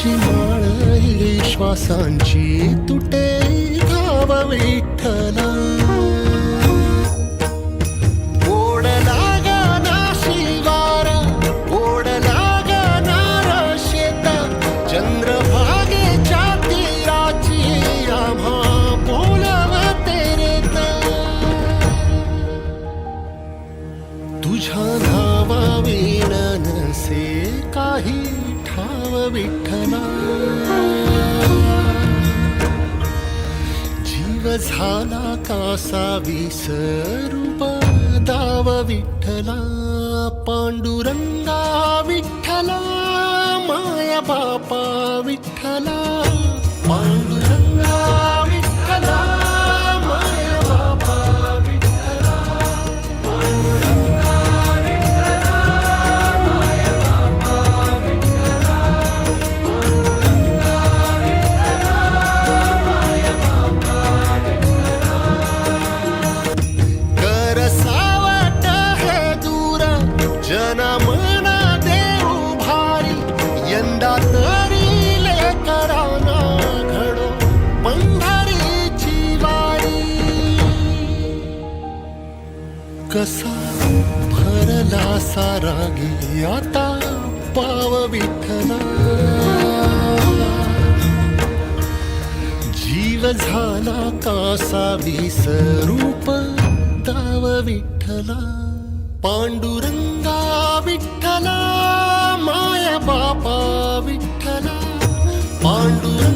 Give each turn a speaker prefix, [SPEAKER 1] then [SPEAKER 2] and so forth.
[SPEAKER 1] तुळशी माळ श्वासांची तुटे धाव विठ्ठला. तुझ्या धावा विण नसे काही ठाव विठ्ठला। जीव झाला कासा विसरूप दाव विठ्ठला। पांडुरंगा विठ्ठला। माया बापा विठ्ठला। पांडुरंगा जना मना देऊ भारी यंदा तरी लेकराना घडो पंढरीची वारी. कसा भरला सारा गे आता पाव विठला जीव झाला कासा विसरूप दाव विठ्ठला. పాండురంగా విఠలా మాయ బాపా విఠలా. పాండురంగా